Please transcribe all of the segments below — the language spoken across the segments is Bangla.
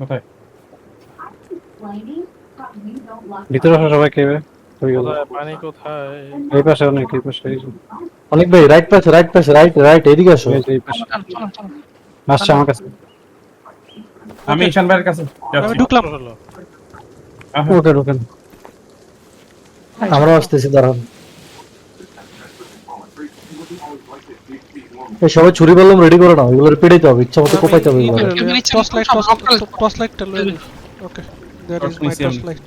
কোথায় ভিতরে আসো সবাই কেবে পানি কোথায়? এই পাশে অনেক এই পাশে অনেক ভাই রাইট পাশে রাইট পাশে রাইট রাইট এদিকে আসো। এই পাশে। আসছে আমার কাছে। আমি ঈশান ভাইয়ের কাছে আমি ঢুকলাম। ওকে ঢোকেন। আমরাও আসতেছি দাঁড়ান। সবাই ছুরি বললাম রেডি করে নাও এগুলো পেড়াইতে হবে ইচ্ছা মতো কোপাইতে হবে টর্চ লাইট। টর্চ লাইটটা okay that Torch is my torch light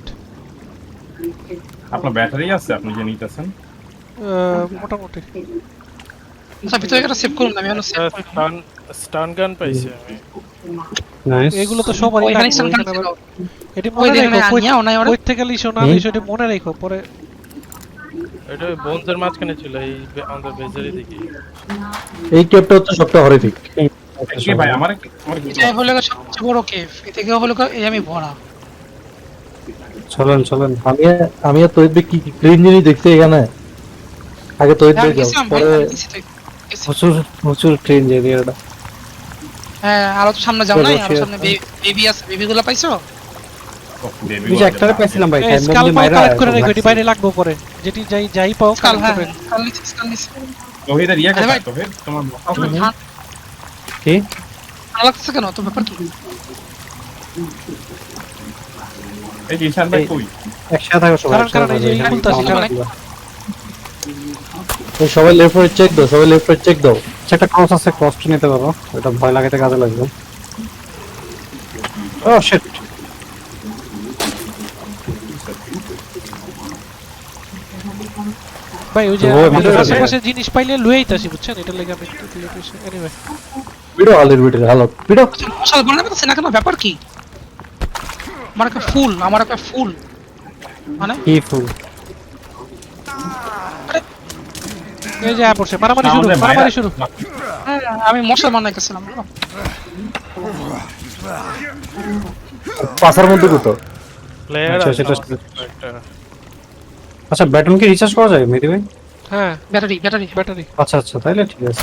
আপনার ব্যাটারি আছে আপনি যে নিতেছেন? মোটামুটি। আচ্ছা ভিতরে একটা সেভ করুন না, আমি এখনও সেভ স্টান স্টান গান পাইছি আমি। নাইস এগুলো তো সবারই লাগবে, স্টান। আবার- এটি মনে রাখো কই-। থেকে লিসো না লিসো এটি মনে রাখো পরে এটা ওই মাঝখানে ছিল এই আমাদের বেজারি দিকে। এই কেপটা হচ্ছে সবটা হরিফিক কি ভাই আমার আমার এটা হলো সবচেয়ে বড় কেভ এ থেকে হলো এই আমি ভরা। চলেন চলেন। আমি আমি আর তৈরি কি ক্লিন জিনিস দেখতে এখানে? আগে তৈরি আমি যাও পরে তো। প্রচুর প্রচুর ট্রেন যে এরিয়াটা হ্যাঁ আরও তো সামনে যাও নাই সামনে বেবি আছে বেবি গুলো পাইছো? বেবি একটারে পাইছিলাম ভাই স্কাল পাও কালেক্ট করে রাখো এটি বাইরে পরে। যেটি যাই যাই পাও কাল হ্যাঁ করে কাল নিচ্ছি কাল নিচ্ছি তোহিদের ইয়ে আরে তোহিদ তোমার কি? ঠান্ডা কেন? তো ব্যাপার কি? এই যে ভাই কই? একসাথে থাকো সবাই কারণ- কারণ এই যে থাকো, এই এখানে খুলতাছি, কারণ- দিবা। সবাই লেফট রাইট চেক দাও সবাই লেফট রাইট চেক দাও। আচ্ছা, একটা ক্রস আছে ক্রসটা নিতে পারো। এটা ভয় লাগাতে কাজে লাগবে। ও শিট ভাই ওই যে তো আশেপাশে জিনিস পাইলে লুয়ে আইতাছি বুঝছেন? এটা লেগে আমি একটু এনিওয়ে পিডো হালের ভিতরে হালো পিডো আচ্ছা, মশাল বানাতে পারছে না কেন? ব্যাপার কি? আমার একটা ফুল আমার একটা ফুল। মানে? কি ফুল? এই যে পড়ছে মারামারি শুরু মারামারি শুরু। হ্যাঁ, আমি মশাল বানাইতেছিলাম পাশার মধ্যে কোথাও প্লেয়ার আচ্ছা, আছে। আচ্ছা ব্যাটন কি রিচার্জ করা যায় মেহেদি ভাই? হ্যাঁ ব্যাটারি ব্যাটারি ব্যাটারি আচ্ছা আচ্ছা তাইলে ঠিক আছে।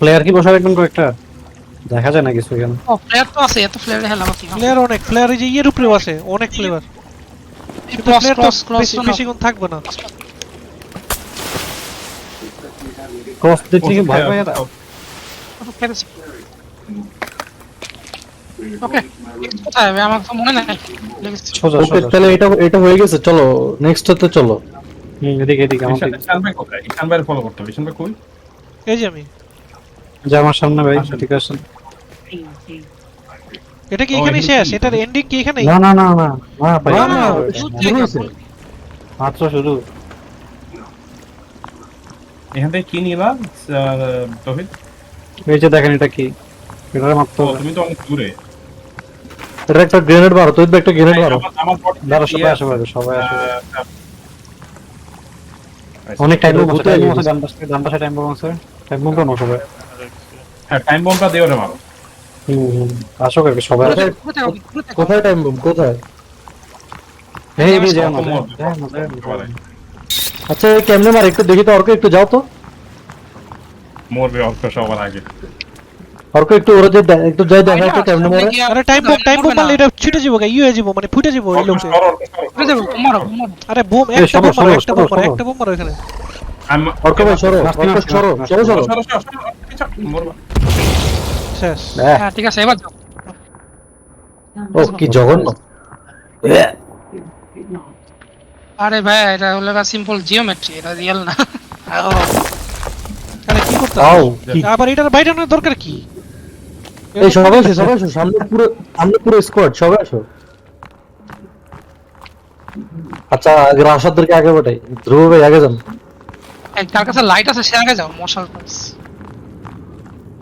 প্লেয়ার কি বসা রাখবেন কয়েকটা? দেখা যায় না কিছু এখানে। ও প্লেয়ার তো আছে এত প্লেয়ার হেলা বাকি প্লেয়ার অনেক প্লেয়ার এই যে ইয়ের উপরেও আছে অনেক প্লেয়ার কিন্তু প্লেয়ার তো ক্রস ক্রস বেশি বেশিক্ষণ থাকবে না। ক্রস দেখলে কি ভয় পায় এরা? ওকে কোথায়? হবে? আমার তো মনে নাই। সোজা সোজা। তাহলে এটা এটা হয়ে গেছে চলো নেক্সট চলো। এদিকে এদিকে আমার ঈশান ভাই কোথায়? ঈশান ভাইয়ের ফলো করতে হবে। ঈশান ভাই কই? এই যে আমি। যে আমার সামনে ভাই ঠিক আছে। এটা কি ও, শেষ? এটার এন্ডিং কি এখানেই? না না না না না ভাই। না, না, না, শুরু শুরু মাত্র শুরু। এখান থেকে কি নিলা আহ, তোহিদ এই যে দেখেন এটা কি। এটা মাত্র তুমি তো অনেক দূরে। এটা একটা গ্রেনেড মারো তৈরি একটা গ্রেনেড মারো দাঁড়া সবাই ইয়ে, আসে ভাই সবাই আসে। অনেক টাইম ডান পাশে ডান পাশে টাইম বম আছে টাইম বম কেন সবাই। হ্যাঁ টাইম বমটা দিও রে মারো। হুম আসো কাকে সবাই। কোথায়- টাইম বম কোথায়? এই। সবাই। আচ্ছা কেমনে মার? একটু দেখি তো অর্ক একটু যাও তো। মরবে অল্প সবার আগে। অর্ক একটু ওরা যে একটু যাই দেখা একটা কেমনে মারে আরে টাইম বোম টাইম বোম মরবে মারলে এটা ছুটে যাব গা ইয়ে যাব মানে ফুটে যাব এই লোকে যাব? মারো, মারো। আরে বোম একটা বোম মারো একটা বোম মারো একটা বোম মারো এখানে। অর্ক ভাই সরো অর্ক সরো সরো সরো। সরো, সরো, সরো, সরো, মরবা। শেষ। হ্যাঁ, ঠিক আছে এবার যাও। ও কি জঘন্য। আরে ভাই এটা হলো সিম্পল জিওমেট্রি এটা রিয়েল না। আরে কি করতে আও আবার এটার বাইরে দরকার কি? এই সবাই আসো সবাই আসো সামনে পুরো সামনে পুরো স্কোয়াড সবাই আসো। আচ্ছা আগে রাশাদদেরকে আগে পাঠাই। ধ্রুব ভাই আগে যান। এই যার কাছে লাইট আছে সে আগে যাও মশাল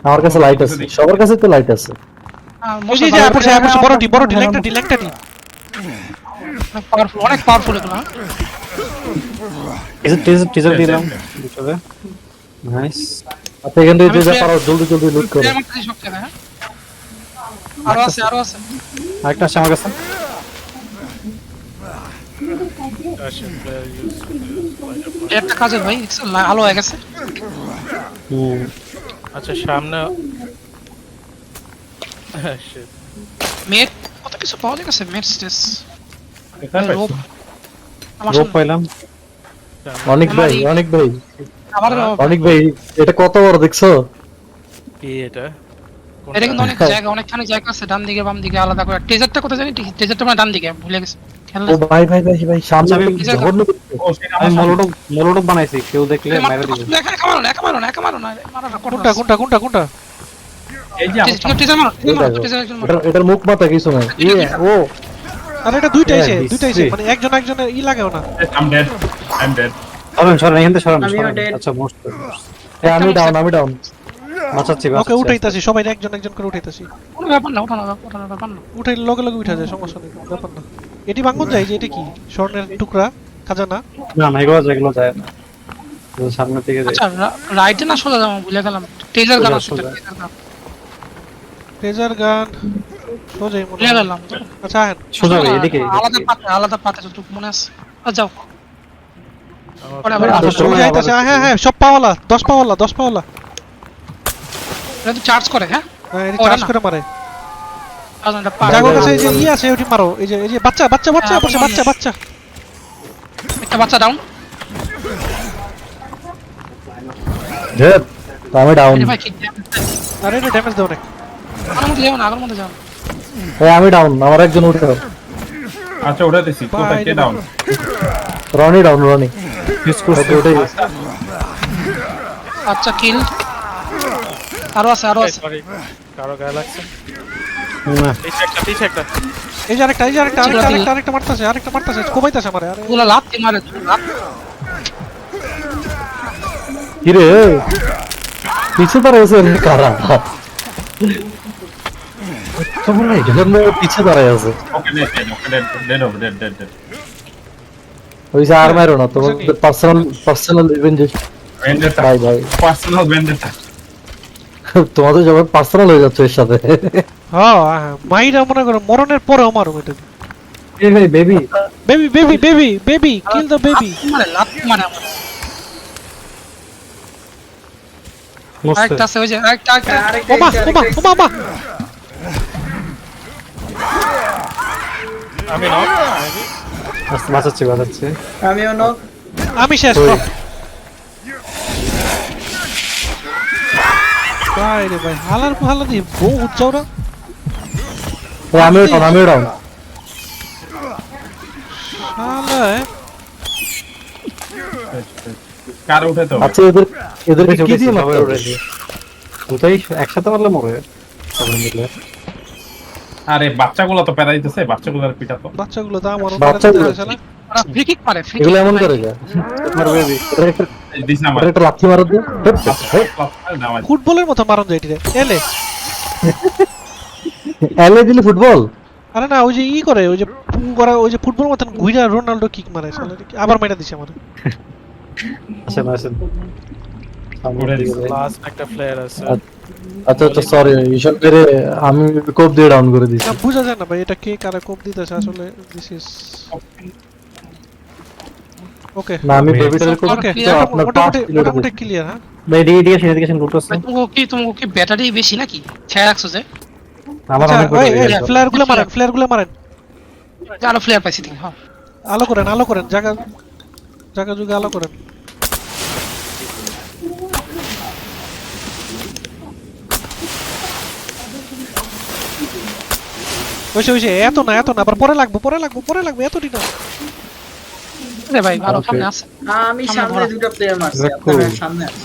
আমার কাছে লাইট আছে সবার কাছে তো লাইট আছে। এই যে আপসে ল্যাংটাটি ল্যাংটাটি পাওয়ারফুল অনেক পাওয়ারফুল এগুলো হ্যাঁ? টিজার টিজার টিজার দিলাম। নাইস আচ্ছা এখান থেকে যে যা পারো জলদি জলদি লুট করো প্লেয়ার মারতেছি সব জায়গায়, হ্যাঁ? আরও আছে আরও আছে। আরেকটা আছে আমার কাছে। একটা কাজের ভাই আলো হয়ে গেছে। আচ্ছা সামনে মেট কত কিছু পাওয়া গেছে মেট স্টেস রোপ? আমার রোপ পাইলাম। অনেক ভাই অনেক ভাই। অনেক ভাই এটা কত বড় দেখছ? কি এটা? এটা কিন্তু অনেক জায়গা অনেকখানি জায়গা আছে ডান দিকে বাম দিকে আলাদা করে। ট্রেজারটা কোথায় জানি? ট্রেজারটা মানে ডান দিকে ভুলে গেছি। ও ভাই ভাই ভাই ভাই সামনে আমি- একটা জঘন্য দেখছ। ও, সেটা আমি আমার সামনে। মলোটব মলোটব বানাইছি কেউ দেখলে মেরে দিবে পারছ না, না একা না একা না কোনটা কোনটা? কোনটা কোনটা এই যে আমার মারো এই ট্রেজার মারো দেখো, ট্রেজার একজন মারো এটার- মুখ মাথা কিছু নাই। ইয়ে ও। আর এটা দুইটাই Yeah, সে this দুইটাই সে three. মানে একজন একজনের ই লাগেও না। I'm dead. I'm dead. সরেন সরেন এখান থেকে সরেন. আচ্ছা মোস্ট আমি ডাউন আমি ডাউন বাঁচাচ্ছি ওকে উঠাইতাছি সবাই একজন একজন করে উঠাইতাছি। কোনো ব্যাপার না ওঠানো ওঠানোর ব্যাপার না। উঠাই লগে লগে উঠা যায় সমস্যা নেই ব্যাপার না। এটি ভাঙন যায় যে এটা কি? স্বর্ণের টুকরা খাজানা? না না এগুলো যেগুলো যায় না। এগুলো সামনে থেকে যায়। আচ্ছা রাইটে না সোজা যাব ভুলে গেলাম। ট্রেজার গান আছে সোজা। ট্রেজার গান। সোজাই মনে ভুলে গেলাম আচ্ছা হ্যাঁ সোজা এদিকে আলাদা পাতে আলাদা পাতে যতটুকু মনে আছে। আচ্ছা, যাও। হ্যাঁ হ্যাঁ সব পাওয়ালা দশ পাওয়ালা দশ পাওয়ালা। এটা তো চার্জ করে হ্যাঁ? হ্যাঁ এটি চার্জ করে মারে। কাছে এই যে ই আছে ওটি মারো। এই যে এই যে বাচ্চা বাচ্চা বাচ্চা হ্যাঁ, পড়ছে বাচ্চা বাচ্চা একটা বাচ্চা ডাউন ধ্যাৎ, আমি ডাউন আর এটা ড্যামেজ দেও মধ্যে যাও না আগের মধ্যে যাও। না। আমি ডাউন আমার একজন উঠে আচ্ছা ওটা দিছি। কোথায়? কে down Rony down Rony. Okay, উঠে আচ্ছা কিল আরও আছে আরও আছে। সরি কারও গায়ে লাগছে। না, পিছে একটা পিছে একটা। এই যে আরেকটা এই যে আরেকটা ছিল আরেকটা কি? আরেকটা আরেকটা মারতাছে আরেকটা মারতাছে কোবাইতাছে আমারে আরে। ওগুলো লাত্তি মারে লাত কি রে পিছে দাঁড়ায় আছে কারা? তোমার না এখানে পিছে দাঁড়ায় আছে okay dead okay dead dead okay dead dead dead ওই যে আর মারো না তোমাদের পার্সোনাল পার্সোনাল ইভেন্ট ভেন্ডেটা ভাই ভাই পার্সোনাল ভেন্ডেটা তোমাদের যখন পার্সোনাল হয়ে যাচ্ছে এর সাথে। হ্যাঁ মাইরা মনে করো মরণের পরেও মারো এটা। এই ভাই baby baby baby baby baby kill the baby মারে লাত্তি মারে আমার? মোস্ট আরেকটা আছে ওই যে আরেকটা আরেকটা। আরেকটা ওমা এসে, ওমা আরেকটা। ওমা ওমা। আমি নক বাঁচাচ্ছি বাঁচাচ্ছি। এসে। আমিও নক আমি শেষ ভাই রে ভাই হালার হালা দিয়ে বউ উচ্চাওরা ও, আমি আমি কার উঠে তো আচ্ছা এদের উঠেছি, কি দিয়ে মারতে হবে? উঠেছি। একসাথে মারলে মরে সবাই মিলে আরে বাচ্চাগুলো তো প্যারা দিতেছে বাচ্চাগুলোর পিটা তো। বাচ্চাগুলো তো আমার বাচ্চাগুলো? শালা ওরা ফ্রি কিক মারে ফ্রি এগুলো এমন করে যা আমার বেবি দিস না একটা লাথি দিয়ে ফুটবলের মতো মারন যায় এটিরে এলে। এলে দিলি ফুটবল? আরে না ওই যে ই করে ওই যে পুং করা ওই যে ফুটবল মতন ঘুইরা রোনাল্ডো কিক মারে আবার মেরা দিছে আমার আসেন আসেন। লাস্ট একটা প্লেয়ার আছে। আচ্ছা আচ্ছা সরি এইসব করে আমি কোপ দিয়ে ডাউন করে দিছি না বোঝা যায় না ভাই এটা কে কারা কোপ দিতেছে আসলে দিস ইজ ওকে না আমি বেবিটার কোপ ওকে তো আপনার মোটামুটি মোটামুটি ক্লিয়ার হ্যাঁ? ভাই এদিকে আসেন এদিকে আসেন লুট আছে তুমি কি তুমি কি ব্যাটারি বেশি নাকি? ছেড়ে রাখছো যে আমার অনেক গেছে। ফ্লেয়ারগুলো মারেন ফ্লেয়ারগুলো মারেন। আরও ফ্লেয়ার পাইছি তুমি হ্যাঁ। আলো করেন আলো করেন জায়গা জায়গা যুগে আলো করেন। ওইসে ওইসে এত না এত না আবার পরে লাগবো পরে লাগবো পরে লাগবো এতটি না রে ভাই Okay. সামনে আছে আমি সামনে দুটো প্লেয়ার মারছি দেখো। আপনার সামনে আছে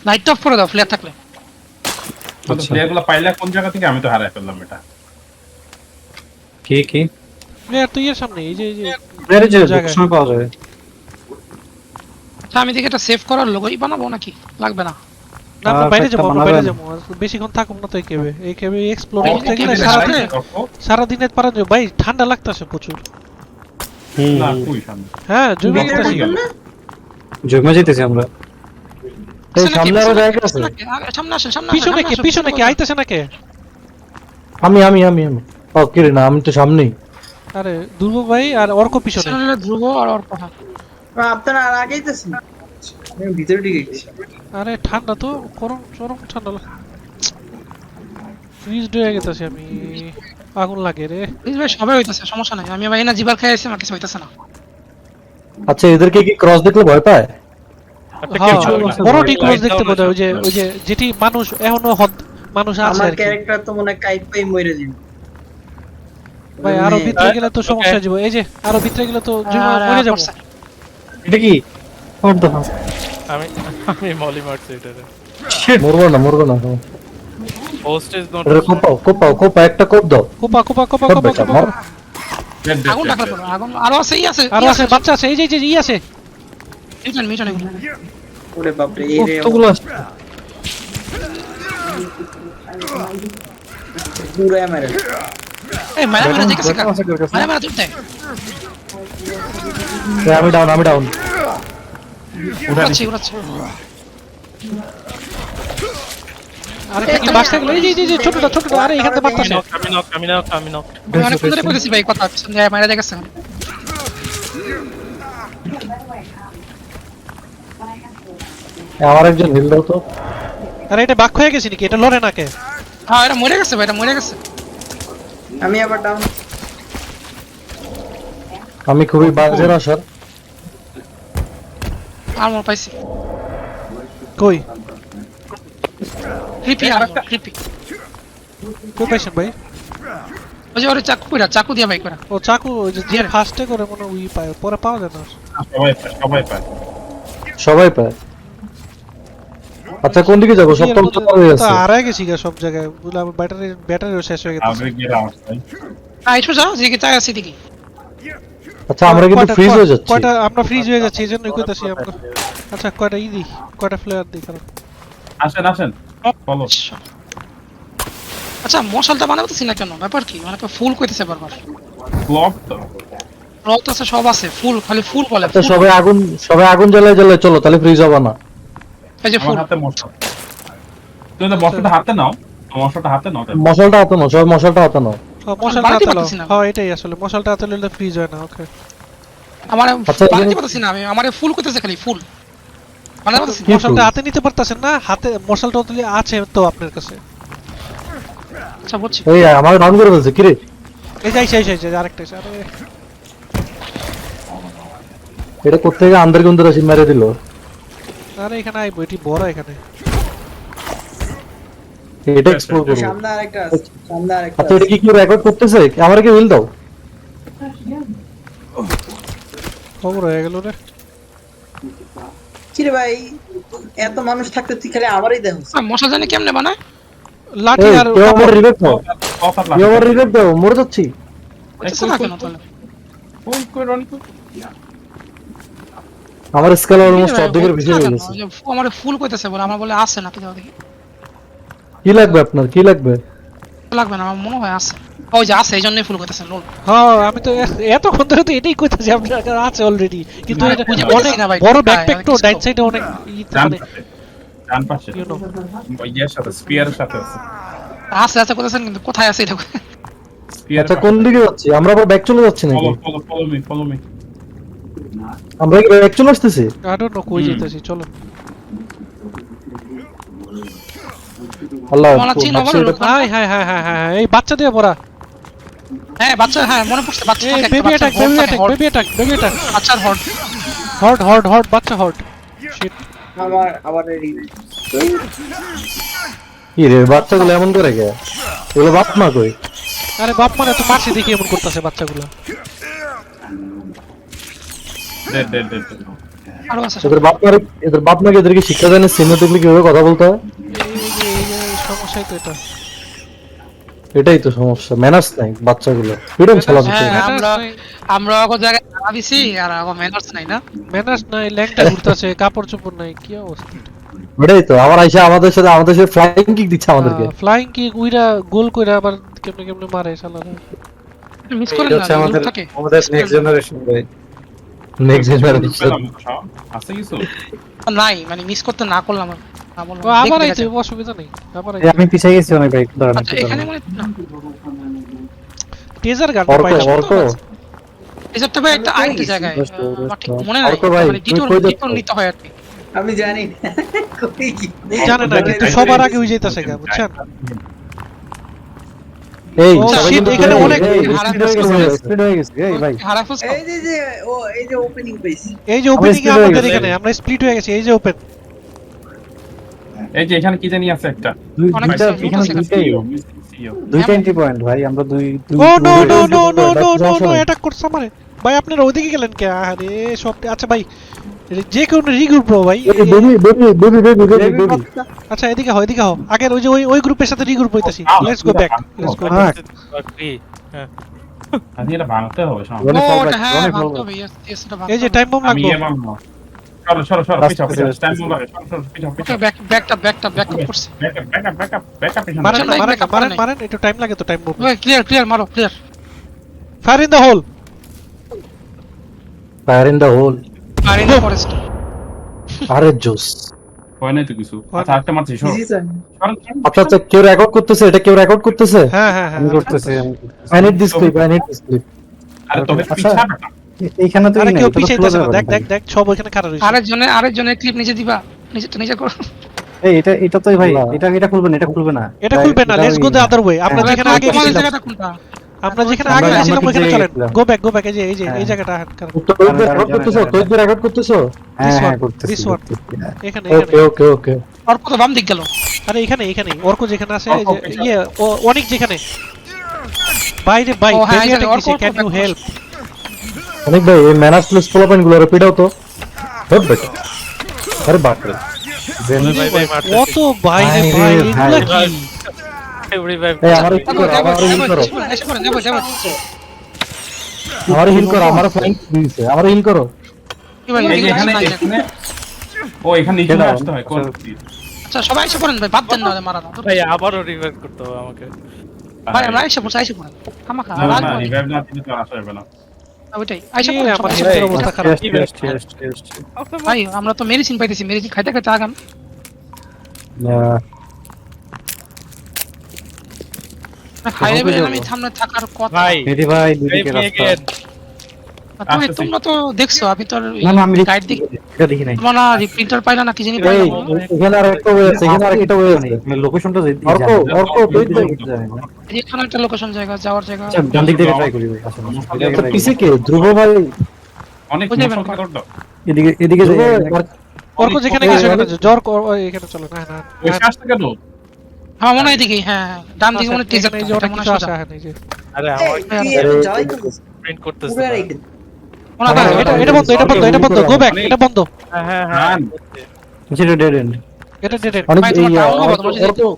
লাইট অফ করে দাও ফ্লেয়ার থাকলে। আচ্ছা। প্লেয়ারগুলো পাইলে কোন জায়গা থেকে আমি তো হারাই ফেললাম এটা। কি কি? প্লেয়ার তো ইয়ের সামনে এই যে এই যে। যে সময় পাওয়া যাবে আচ্ছা আমি দেখি এটা সেভ করার লোগোই বানাবো নাকি? লাগবে না। না আমরা বাইরে একটা আমরা বাইরে বানাবেন। বেশিক্ষণ থাকুম না তো এই কেবে এই কেবে এক্সপ্লোর করতে গেলে সারাদিন সারাদিন? পারা যাবে। ভাই ঠান্ডা লাগতাছে প্রচুর। হুম। না হুম। তুই সামনে হ্যাঁ জমি বিলের লাগতাছে বলবেন না? জমে যেতেছি আমরা। এই সামনে আরও জায়গা আছে। পিছনে কে? আগে, সামনে আসেন সামনে পিছনে কে পিছনে কে? আইতাছে না কে আমি আমি আমি আমি। ও কি রে না আমি তো সামনেই। আরে দুর্গ ভাই আর অর্ক পিছনে। ধ্রুব আর আপনারা। আমি ভিতরে ঢুকে গেছি। আরে ঠান্ডা তো গরম চরম ঠান্ডা ফ্রিজ হয়ে গেতেছে আমি। আগুন লাগে রে। প্লিজ ভাই সবাই হইতাছে সমস্যা নাই। আমি ভাই না জিবার খাই আছি আমার কিছু হইতাছে না। আচ্ছা এদেরকে কি ক্রস দেখলে ভয় পায়? আচ্ছা, হ্যাঁ দেখতে ওই যে ওই যে যেটি মানুষ এখনও মানুষ আছে আমার ক্যারেক্টার তো মনে কাইপ পাই মরে যাবে ভাই আরও ভিতরে গেলে তো সমস্যা যাব এই যে আরও ভিতরে গেলে তো জীবন মরে যাব। এটা কি? What the fuck? আমি আমি মলি মারছি এটারে মরবো না মরবো না। হোস্ট ইজ নট কোপাও কোপাও কোপা একটা কোপ দাও। কোপা কোপা কোপা কোপ কোপা আগুন ডাকলে আগুন আরও আছে ই আছে আরও আছে বাচ্চা আছে এই যে এই যে ই আছে। মিটন এগুলো ওরে বাপরে এই রে কতগুলো আছে? পুরো মেরে এই মারা মারা কাছে? মারা মারা তুলতে আমি ডাউন আমি ডাউন উড়াচ্ছে উড়াচ্ছে আরে কি বাস থাকল এই যে যে, ছোটটা ছোটটা আরে এখান থেকে মারতাছে আমি নক আমি নক আমি নক অনেক ধরে কইতেছি ভাই কথা। পিছনে মারা দেখেছে আমার একজন হিল দাও তো। আরে এটা বাক হয়ে গেছে নাকি? এটা লড়ে নাকে হ্যাঁ এটা মরে গেছে ভাই এটা মরে গেছে। আমি আবার ডাউন আমি খুবই বাজে আসার আর পাইছি। কই? ক্রিপি আর ক্রিপি কই পাইছেন ভাই? ওই যে ওরে চাকু কইরা চাকু দিয়া ভাই কইরা। ও চাকু ওই যে যে ফার্স্টে করে মনে উই পায় পরে পাওয়া যায় না সবাই পায়, সবাই পায়। সবাই পায়। আচ্ছা কোন দিকে যাব? সপ্তম তো হয়ে তো আড়াই গেছি গা সব জায়গায়। বুঝলাম ব্যাটারি ব্যাটারিও শেষ হয়ে গেছে। গিয়ে আওয়াজ হ্যাঁ এসো যাও যে কি চাই আছে দেখি আচ্ছা আমরা কিন্তু ফ্রিজ হয়ে যাচ্ছি। কয়টা আমরা ফ্রিজ হয়ে যাচ্ছি এই জন্যই কইতাছি আমরা। আচ্ছা কয়টা? ই দিই কয়টা ফ্লেয়ার দিই কারণ আসেন আসেন। বলো। আচ্ছা। মশালটা বানাতেছি না কেন? ব্যাপার কি? মানে ফুল কইতেছে বারবার। ব্লক তো। রক্ত আছে সব আছে ফুল খালি ফুল বলে। আচ্ছা ফুল। সবাই আগুন সবাই আগুন জ্বালায় জ্বালায় চলো তাহলে ফ্রিজ হবে না। এই যে ফুল। হাতে মশলা। তুমি তো বর্ষাটা হাতে নাও। মশলাটা হাতে নাও। মশালটা হাতে নাও সবাই মশালটা হাতে নাও। হ্যাঁ এটাই আসলে। মশালটা হাতে ফ্রিজ হয় না ওকে আমার আচ্ছা, পারতেছি না আমি আমার ফুল কইতেছে খালি ফুল বানাতে পারতেছি না। কি মশালটা হাতে নিতে পারতাছেন না? হাতে মশালটা তো আছে তো আপনার কাছে। আচ্ছা বুঝছি এই আমার ডাউন করে ফেলছে কিরে? এই যাই সেই সেই আরেকটা আরে। এটা কোথেকে আন্দার গুন্দর আসি মেরে দিল? আরে এখানে আইবো এটি বড় এখানে। এটা এক্সপ্লোর করব। সামনে আরেকটা আছে সামনে আরেকটা আচ্ছা এটা আছে। কি রেকর্ড করতেছে? আমার কি হুইল দাও। খবর হয়ে গেল রে। কিরে ভাই এত মানুষ থাকতে তুই খালি আমারই দেখ মশা জানি কেমনে বানায়? লাঠি আর কেউ আমার রিভেট দাও। কেউ আমার রিভেট দাও মরে যাচ্ছি। না তো। আমার স্কেল অলমোস্ট কি রে অর্ধেকের বেশি হয়ে গেছে। আমার ফুল কইতেছে বলে আমার বলে আছে নাকি দাও দেখি। কি লাগবে আপনার? কি লাগবে? লাগবে না আমার মনে হয় আছে। ওই যে আছে এই জন্যই ফুল কইতেছে লোল। হ্যাঁ আমি তো এ- এতক্ষণ ধরে তো এটাই কইতাছি আপনার কাছে আছে অলরেডি কিন্তু এটা খুঁজে অনেক না ভাই, বড় কোথায়? ব্যাকপ্যাক তো ডাইট সাইডে অনেক ডান মানে পাশে ডান পাশে। ইয়ের সাথে স্পিয়ারের সাথে আছে। আছে আছে কইতেছেন কিন্তু কোথায় আছে এটা? স্পিয়ার আচ্ছা কোন দিকে যাচ্ছি? আমরা আবার ব্যাক চলে যাচ্ছি নাকি? Follow follow me follow me আমরা কি ব্যাক চলে আসতেছি? আই ডোন্ট নো কই যাইতাছি চলো। Allah hi hi hi hi hi এই বাচ্চা দিয়ে পড়া। হ্যাঁ বাচ্চা হ্যাঁ মনে পড়ছে বাচ্চা baby attack baby attack baby attack baby attack বাচ্চার হর্ন হট হট হট বাচ্চা হট। শিট আমার আবার এই কি রে বাচ্চাগুলো এমন করে গে এগুলো বাপ মা কই? আরে বাপ তো মারছে দেখি এমন করতেছে বাচ্চাগুলো। এদের বাপ মারে এদের বাপ মাকে এদেরকে শিক্ষা দেয় না সিনিয়র দেখলে কীভাবে কথা বলতে হয়? সমস্যাই তো এটা। এটাই তো সমস্যা ম্যানার্স নাই বাচ্চাগুলো। ফ্রিডম হ্যাঁ আমরা আমরা ওগো জায়গায় দিছি আর ওগো ম্যানার্স নাই না। ম্যানার্স নাই ল্যাংটা ঘুরতাছে কাপড় চোপড় নাই কি অবস্থা? এটাই তো আমার আইসা আমাদের সাথে আমাদের সাথে ফ্লাইং কিক দিচ্ছে আমাদেরকে। ফ্লাইং কি উইরা গোল কইরা আবার কেমনে কেমনে মারে শালারা মিস করেন এটা না আমাদের আমাদের নেক্সট জেনারেশন ভাই। নেক্সট জেনারেশন আছে কিছু? নাই মানে মিস করতে না করলাম আর। না বললাম, ও আবার দেখতে অসুবিধা নেই আবার এই আমি পিছিয়ে গেছি অনেক ভাই দাঁড়ান আচ্ছা এখানে মানে টেজার গান পাইলাম অর্ক। এই যে তবে একটা আরেকটা জায়গায় বুঝতে আহ, পেরেছি। আমার ঠিক মনে নাই মানে ডিটোর ডিটোর নিতে হয় আর আমি জানি। কই কি? এই না কিন্তু সবার আগে ওই যাইতাছে গা বুঝছেন? এই ও, সবাই shit, কিন্তু এখানে অনেক- এই, speed হয়ে গেছে, speed হয়ে গেছে, এই ভাই। হারাই ফেলছো এই যে যে ও এই যে ওপেনিং পেয়েছি এই যে ওপেনিং আমাদের এখানে আমরা স্প্লিট হয়ে গেছি এই যে ওপেন এই যে এখানে কি জানি আছে একটা? দুইটা এখানে দুইটাই দুইটা এন্ট্রি পয়েন্ট ভাই আমরা দুই দুই ও no no no no no no no attack করছে আমারে। ভাই আপনারা ওইদিকে গেলেন কে? আরে সব আচ্ছা ভাই যে কেউ রিগ্রুপ ভাই। এই যে baby baby baby baby baby baby. আচ্ছা এদিকে হও এদিকে হও। আগের ওই যে ওই ওই গ্রুপের সাথে regroup হইতাছি। Let's go back let's go হ্যাঁ এটা ভাঙতে হবে back, হ্যাঁ এই যে টাইম বম আমি লাগবো সরো সরো রাস্তা পিছাও পিছাও রাস্তা লাগে সরো সরো পিছাও পিছাও ব্যাক ব্যাকটা ব্যাকটা ব্যাকআপ করছে। ব্যাকআপ ব্যাকআপ ব্যাকআপ ব্যাকআপ পিছনে মারেন মারেন মারেন মারেন একটু টাইম লাগে তো টাইম বম ওই ক্লিয়ার ক্লিয়ার মারো clear fire in the hole fire in the hole R in forest আরে জোস। হয় নাই তো কিছু। আচ্ছা একটা মারছি। আচ্ছা আচ্ছা কেউ রেকর্ড করতেছে? এটা কেউ রেকর্ড করতেছে? হ্যাঁ হ্যাঁ হ্যাঁ আমি করতেছি I need this clip I need this clip আরে তবে। পিছা বেটা এইখানে তো আরে কেউ না দেখ দেখ দেখ সব ওইখানে খাড়া রইছে আরেকজনের আরেকজনের ক্লিপ নিচে দিবা নিচেটা নিচে করো। এই এটা এটা তো ভাই এটা এটা খুলবে না এটা খুলবে না। এটা খুলবে না let's go the other way আমরা যেখানে আগে তোমাদের গেছিলাম আমরা যেখানে আগে গেছিলাম ওখানে চলেন। গো ব্যাক গো ব্যাক এই যে এই যে। এই জায়গাটা হ্যাঁ, কারণ তো রেকর্ড করতেছো? তো রেকর্ড করতেছো? হ্যাঁ হ্যাঁ করতেছি. এখানে ওকে এখানে। ওকে ওকে আর কত বাম দিক গেল। আরে এখানে এখানে অর্ক যেখানে আছে এই যে ইয়ে ও- অনেক যেখানে। বাইরে বাই ক্যান ইউ হেল্প অনেক ভাই এই ম্যানাস প্লাস পোলাপেনগুলো রিপিট তো। হট বেটা আরে বাপ রে। ভাই ভাই মারতে কত ভাই রে, ভাই ভাই। এগুলা কি? আমার হিল করো আমার হিল করো। আমার হিল করো আমার ফ্লাইং দিছে আমার হিল করো। কি ভাই এই যে এখানে এখানে। ও এখানে নিচে আসতে হয় কোন আচ্ছা সবাই এসে পড়েন ভাই বাদ দেন না মারা দাও। ভাই আবারও রিভাইভ করতে হবে আমাকে। ভাই আমরা এসে পড়ছি এসে পড়েন। আমাকে রিভাইভ না দিলে তো আর আসা যাবে না। এসে এ, পড়েন পড়েন। অবস্থা খারাপ। ভাই আমরা তো মেডিসিন পাইতেছি মেডিসিন খাইতে খাইতে আগাম। হাই আমি সামনে থাকার কথা। ভাই রাস্তা. তুমি তোমরা তো দেখছ আমি তো না না আমি গাইড দেখি এটা দেখি নাই। তোমরা রিপ্রিন্টার পাইলা না কি জানি পাইলা এখানে আর একটা ওয়ে আছে এখানে আর একটা ওয়ে আছে। লোকেশনটা অর্ক অর্ক তুই তো এখানে একটা লোকেশন জায়গা যাওয়ার জায়গা। আচ্ছা ডান দিক থেকে ট্রাই করি ভাই আসুন আচ্ছা, পিছে কে? ধ্রুব ভাই? অনেক। এদিকে এদিকে অর্ক যেখানে গেছে ওখানে জ্বর কর- এখানে চলো না না ওই না, কেন? আমার মনে হয় এদিকে হ্যাঁ হ্যাঁ। ডান দিকে আচ্ছা, মনে টিজার এই যে অনেক কিছু আছে হ্যাঁ, এই যে। আরে আমার প্রিন্ট করতেছে না। ডান- এটা এটা বন্ধ এটা বন্ধ এটা বন্ধ গো ব্যাক এটা বন্ধ। হ্যাঁ হ্যাঁ হ্যাঁ রান। ডেড এন্ড এটা ডেড এন্ড অনেক এই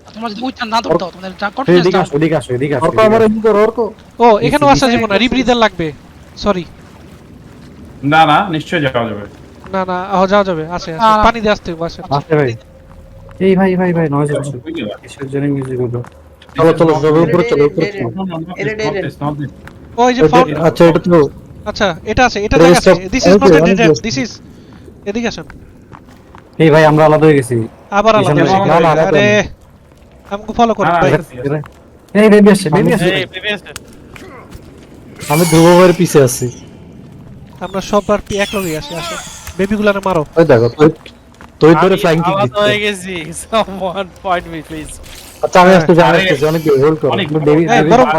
তোমার যদি- উইথ না দাও তোমাদের যা করতে এদিকে আসো এদিকে আসো এদিকে আসো অর্ক আমার হিল করো অর্ক। ও এখানেও আসা যাবে না রিব্রিদার লাগবে। সরি না না নিশ্চয়ই যাওয়া যাবে। না না আহ, যাওয়া যাবে আসে আসে। না, না। পানি দিয়ে আসতে হবে আসে ভাই। এই ভাই ভাই ভাই নয়েজ হচ্ছে কিসের জন্য মিউজিক হলো চলো চলো উপরে চলো উপরে চলো. ওই যে ফাউন্ড আচ্ছা এটা তো আচ্ছা এটা আছে এটা আছে দিস ইজ নট অনেক দিস ইজ এদিকে আসেন। এই ভাই আমরা আলাদা হয়ে গেছি। আবার আলাদা হয়ে। গেছে। না, না, আরে আমাকে ফলো করুন ভাই এই বেবি আসছে বেবি আসছে। বেবি আছে আমি ধ্রুব ভাইয়ের পিছে আছি। আমরা সবার পি- এক লগেই আসি আসে। বেবিগুলারে মারো। ওই দেখো তুই তুই ধরে ফ্লাইং কিক আলাদা দিচ্ছে। হয়ে গেছি। Someone point me please আচ্ছা আমি আসতে আসতে অনেক হোল্ড করো।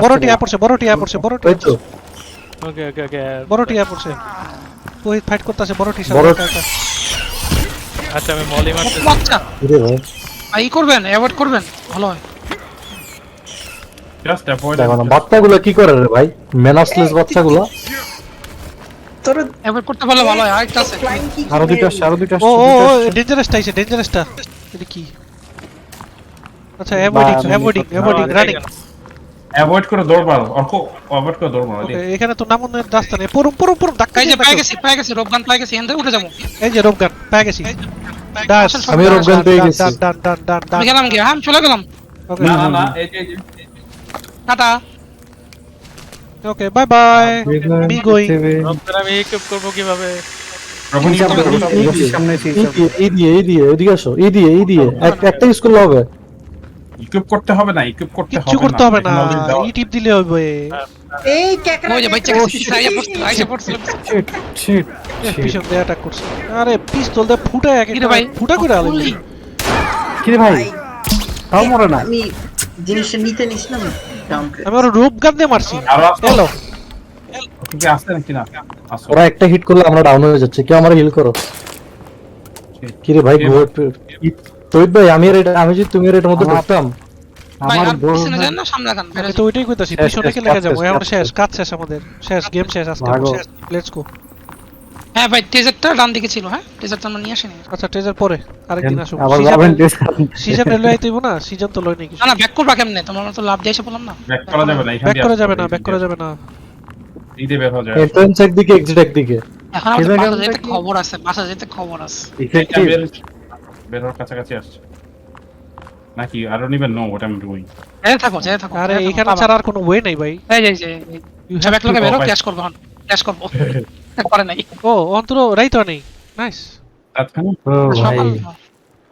বড়। টিয়া পড়ছে বড় টিয়া পড়ছে বড় টিয়া ওকে ওকে ওকে বড় টিয়া পড়ছে ওই ফাইট করতেছে বড় টি বড়- আচ্ছা আমি মলি মারতে বাচ্চা ঘুরে ভাই ভাই ই করবেন অ্যাভয়েড করবেন ভালো হয় Just avoid দেখো না বাচ্চাগুলো কি করে রে ভাই ম্যানাসলেস বাচ্চাগুলো তোর অ্যাভয়েড করতে পারলে ভালো হয় আরেকটা আছে আরও দুটো আসছে আরও দুটো ও ও। ডেঞ্জারাসটা আইছে ডেঞ্জারাসটা এটা কি আচ্ছা avoiding avoiding avoiding running Avoid করে দৌড় মারো। অর্ক, avoid করে দৌড় মারো, এখানে তো রাস্তা নেই। পুরুম পুরুম পুরুম ধাক্কা এই যে পাই গেছি পাই গেছি পাই গেছি এখান থেকে উঠে যাব। এই যে রোবগান পেয়ে গেছি। সব আমি পেয়ে গেছি। ডান ডান ডান ডান ডান গেলাম গিয়ে হ্যাঁ চলে গেলাম। না, না, না, এই যে, tata. Okay bye bye me going আমি ইকুইপ করব কীভাবে? এই সামনে- দিয়ে, সামনে এই দিয়ে, এই দিয়ে এই আসো এই দিয়ে এই দিয়ে। একটা ইউজ করলে হবে। Equip করতে হবে না, equip করতে হবে করতে হবে না টিপ দিলে হবে। এই ক্যাকড়া ওই যে ভাই চেক আইসা পড়ছিল আইসা পিছন দিয়ে অ্যাটাক করছে। আরে পিস্তল দিয়ে ফুটা এক কিরে ভাই? ফুটা করে আলো কি রে ভাই? তাও মরে না। আমি জিনিসটা নিতে নিছিলাম আমি ওর রূপ গান দিয়ে মারছি। আসতো তুমি আসতে নাকি না? ওরা একটা হিট করলে আমরা ডাউন হয়ে যাচ্ছে। কেউ আমার হিল করো। কি রে ভাই তৈব ভাই আমি এটা আমি যদি তুমি এটার মধ্যে আমার- ঢুকতাম। আমার পিছনে যান না সামনে গান আমি তো ওইটাই কইতাছি পিছনে শেষ, কি লেগে যাব শেষ, শেষ শেষ। কাজ শেষ আমাদের শেষ গেম শেষ আজকে ভাগো। লেটস গো হ্যাঁ ভাই টেজারটা ডান দিকে ছিল হ্যাঁ? টেজারটা আমরা নিয়ে আসিনি। আচ্ছা ট্রেজার পরে আরেকদিন আসুক। আবার যাবেন সিজন রেলওয়ে আইতেইব না সিজন তো লয় নাকি না না ব্যাক করবা কেমনে? তোমরা তো লাভ দিয়ে এসে বললাম না। ব্যাক করা যাবে না ব্যাক করা যাবে না ব্যাক করা যাবে না। এই দিয়ে বের হওয়া যায় এন্ট্রান্স একদিকে এক্সিট একদিকে এখন আমাদের বাসা যেতে খবর আছে বাসা যেতে খবর আছে। এটা বের বের কাছাকাছি আসছে। নাকি আরও নিবেন? নো ওটা আমি ডুইং যেতে থাকো যেতে থাকো আরে এখানে ছাড়া আর কোনো ওয়ে নাই ভাই। এই যে এই যে ইউ সব এক লগে বেরো ক্যাশ করব ক্যাশ করব। করে নাই। ও অন্তর রাইত নেই। নাইস ও সকাল।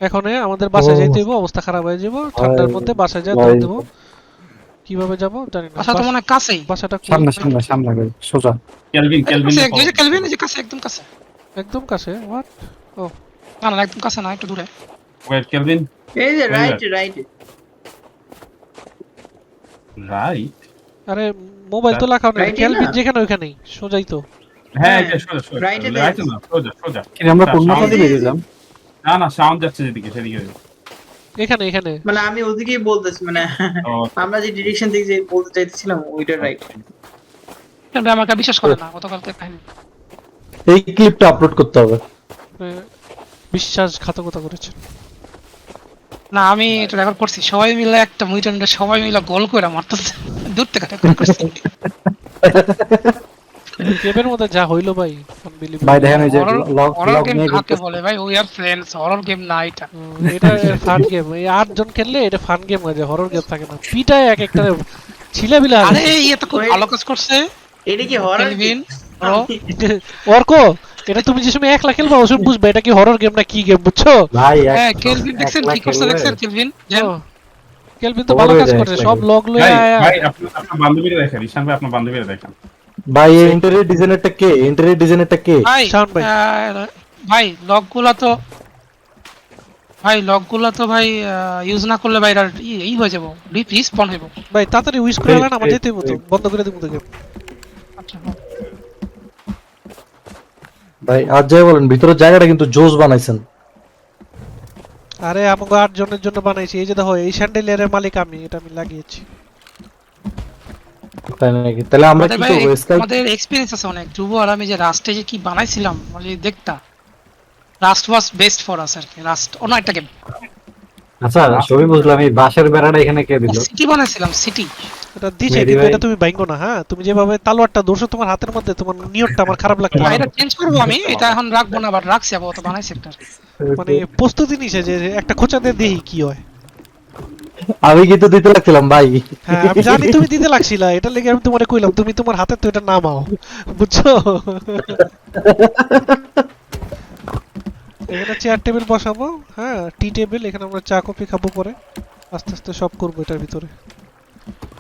এখন আমাদের বাসায় ও। যাইতে হইব অবস্থা খারাপ হয়ে যাব ঠান্ডার মধ্যে বাসায় যা ভাই। দৌড় দেবো। কীভাবে যাব? জানি না। বাসা তো মনে হয় কাছেই। বাসাটা? সামনে সামনে সামনে ভাই সোজা। কেলভিন কেলভিন কাছে এক- এই যে ক্যালভিন এই যে কাছে একদম কাছে। একদম কাছে হোয়াট না না একদম কাছে না একটু দূরে। ওয়েট কেলভিন এই যে রাইট রাইট রাইট আরে মোবাইল তো লাগাও না Right এ ক্যালভিন না? যেখানে ওইখানেই সোজাই তো। হ্যাঁ হ্যাঁ, এটা সোজা সোজা। right রাইট না সোজা সোজা। কি আমরা কোন মাথা দিয়ে বেরিয়েলাম না না সাউন্ড যাচ্ছে যেদিকে সেদিকে। এখানে এখানে। মানে আমি ওদিকেই বলতেছি মানে আমরা যে ডিরেকশন থেকে যে বলতে চাইতেছিলাম ওইটা রাইট ক্যালভিন আমাকে বিশ্বাস করে না গতকালকে কাহিনী। এই ক্লিপটা আপলোড করতে হবে। এ, বিশ্বাসঘাতকতা করেছে না আমি এটা রেকর্ড করছি। সবাই মিলে একটা মুইটনটা সবাই মিলে গোল করে মারতেছে দূর থেকে রেকর্ড করছি। গেমের মধ্যে যা হইল ভাই। ভাই দেখেন এই যে লগ লগ নিয়ে কাকে বলে? ভাই we are friends horror game না এটা। এটা ফান গেম এই আট জন খেললে এটা ফান গেম হয়ে যায় হরর গেম থাকে না। পিটায় এক একটা ছিলা বিলা আরে এই এত খুব ভালো কাজ করছে। এটা কি হরর ব্রো অর্ক এটা তুমি যে সময় একলা খেলবা ওসব বুঝবে এটা কি হরর গেম না কি গেম বুঝছ? ভাই হ্যাঁ কেলভিন দেখছেন কি করছে দেখছেন কেলভিন কেলভিন তো ভালো কাজ করছে সব। লগ লয়ে ভাই আয়া- ভাই আপনি আপনার বান্ধবীরা দেখেন ঈশান ভাই আপনার বান্ধবীরা দেখেন। ভাই এই ইন্টারিয়র ডিজাইনারটা কে? ইন্টারিয়র ডিজাইনারটা কে? ভাই Sound ভাই। ভাই লকগুলা তো ভাই লকগুলা তো ভাই ইউজ না করলে ভাই এটার ই- হয়ে যাব রিস্পন হইব। ভাই তাড়াতাড়ি উইশ করে না আমার এই, যেতে হতো বন্ধ করে দিব তো আচ্ছা ভাই আজ যাই বলেন ভিতরের জায়গাটা কিন্তু জোস বানাইছেন। আরে আমাকে আট জনের জন্য বানাইছি। এই যে দেখো এই স্যান্ডেলিয়ারের মালিক আমি এটা আমি লাগিয়েছি। তাই নাকি? তাহলে আমরা আমাদের কি করব? স্কাই আমাদের এক্সপিরিয়েন্স আছে অনেক। ধ্রুব আর আমি যে রাস্টে যে কি বানাইছিলাম মানে দেখতা। Rust was best for us আর কি রাস্ট অন্য একটা গেম আচ্ছা সবই বুঝলাম এই বাঁশের বেড়াটা এখানে কে দিল? সিটি বানাইছিলাম সিটি এটা দিছে কিন্তু। এটা তুমি ভাঙো না হ্যাঁ? তুমি যেভাবে তালোয়ারটা ধরছো তোমার হাতের মধ্যে তোমার নিয়তটা আমার খারাপ লাগতো ভাই এটা চেঞ্জ করব আমি এটা এখন রাখব না বাট রাখছি আপাতত বানাইছি একটা। মানে প্রস্তুতি নিছে যে একটা খোঁচা দিয়ে দেখি কি হয়। আমি কিন্তু দিতে লাগছিলাম ভাই। হ্যাঁ আমি জানি তুমি দিতে লাগছিলা এটা লেগে আমি তোমারে কইলাম তুমি তোমার হাতে তো এটা নামাও। বুঝছ? এখানে চেয়ার টেবিল বসাবো হ্যাঁ টি টেবিল এখানে আমরা চা কফি খাব পরে। আস্তে আস্তে সব করব এটার ভিতরে।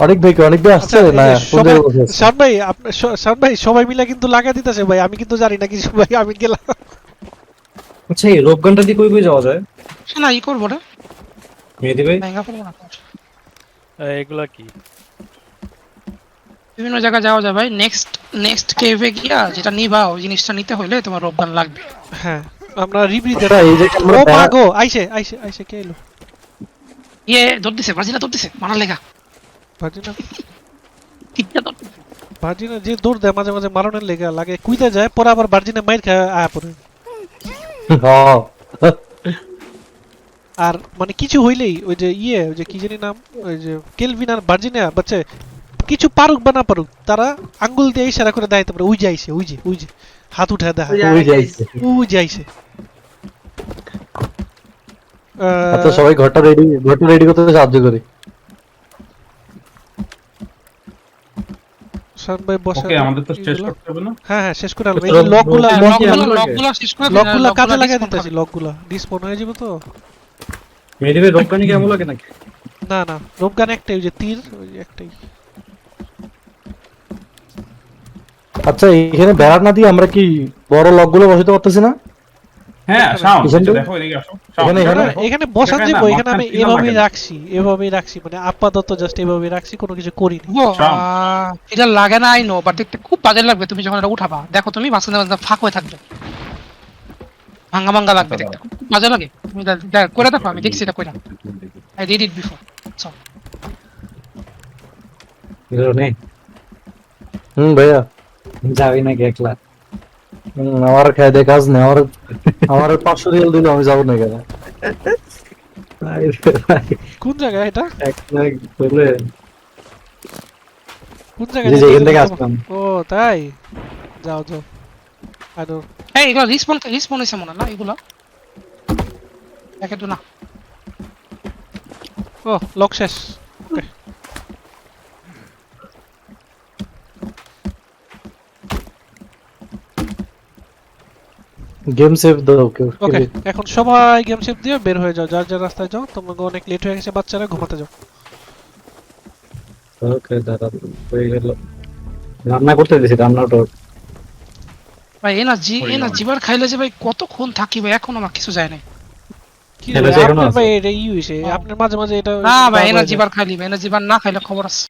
অনেক ভাই অনেক ভাই আসছে? আচ্ছা, না সবাই? শান ভাই শান ভাই সবাই মিলে কিন্তু লাগা দিতেছে ভাই আমি কিন্তু জানি না কিছু ভাই আমি গেলাম। আচ্ছা এই রোপগানটা দিয়ে কই কই যাওয়া যায়? না ই করব রে মেহেদি ভাই? না এগুলা কি? বিভিন্ন জায়গায় যাওয়া যায় ভাই নেক্সট নেক্সট কেভে গিয়া যেটা নিবা ওই জিনিসটা নিতে হইলে তোমার রোবগান লাগবে। হ্যাঁ আমরা রিব্রিতে আচ্ছা, এই যে আমরা ও মাগো আইসে আইসে আইসে কে এলো? ইয়ে দৌড় দিছে ব্রাজিলা দৌড় দিছে মারার লেগা। ভার্জিনা ভার্জিনা যে দৌড় দেয় মাঝে মাঝে মারণের লেগা লাগে কুইতে যায় পরে আবার ভার্জিনা মাইর খায় আয়া পরে। আর মানে কিছু হইলেই ওই যে ইয়ে ওই যে কি জানি নাম ওই যে কেলভিন আর ভার্জিনিয়া বাচ্চা কিছু পারুক বা না পারুক তারা আঙ্গুল দিয়ে ইশারা করে দেয় পারে ওই যে আইছে ওই যে ওই যে হাত উঠে দেখা ওই যে ওই আরেকটা যাইছে। ওই যে আইছে আহ, আচ্ছা সবাই ঘরটা রেডি ঘরটা রেডি করতে সাহায্য করি। শান ভাই বসে ওকে আমাদের তো শেষ করতে হবে না? হ্যাঁ হ্যাঁ শেষ করে এই লকগুলা লকগুলা শেষ করে লকগুলা কাজে লকগুলো লাগাই discount দিতেছি লকগুলা ডিসপন হয়ে যাবে তো? মেডিবে ভাই রোপগানি কেমন লাগে নাকি? না না রোপগান একটাই ওই যে তীর ওই যে একটাই। আচ্ছা এখানে বেড়া না দিয়ে আমরা কি বড় লকগুলো বসাতে পারতেছি না? হ্যাঁ শাওন এখান? থেকে- দেখো এদিকে আসো। এখানে- এখানে? না, দেখো। এখানে বসান এখানে এখানে আমি এভাবেই রাখছি এভাবেই রাখছি মানে আপাতত জাস্ট এভাবেই রাখছি কোনো কিছু করিনি। এটা লাগে না আই নো বাট দেখতে খুব বাজে লাগবে তুমি যখন এটা উঠাবা দেখো তুমি মাঝখানে মাঝখানে ফাঁক হয়ে থাকবে। ভাঙ্গা ভাঙ্গা লাগবে আচ্ছা, দেখতে খুব বাজে লাগে। তুমি করে দেখো আমি দেখছি এটা কইরা। আই ডিড ইট বিফোর এগুলো হুম ভাইয়া। যাবি নাকি একলা? হুম, আমার খেয়ে কাজ নেই আমার আমার পাঁচশো রিয়াল দিলে আমি যাব না কেন কোন জায়গায় এটা? বলে কোন জায়গায় যেখান থেকে? আসলাম। ও তাই? যাও যাও। আদর এই এগুলো রিসপন রিসপন হইছে মনে না? এগুলো? একে তো না। ও লক শেষ। ওকে গেম সেভ দাও কেউ ওকে এখন সবাই গেম শেপ দিয়ে বের হয়ে যাও যার যার রাস্তায় যাও তোমাকে অনেক লেট হয়ে গেছে বাচ্চারা ঘুমাতে যাও। ওকে দাদা হয়ে গেল। রান্না করতে দিছি রান্নাটা ভাই এনার্জি এনার্জি বার খাইলে যে ভাই কতক্ষণ থাকি ভাই এখন আমার কিছু যায় নাই। কি ভাই এটা ই হইছে আপনার মাঝে মাঝে এটা না ভাই এনার্জি। বার খাইলি এনার্জি বার না খাইলে খবর আছে।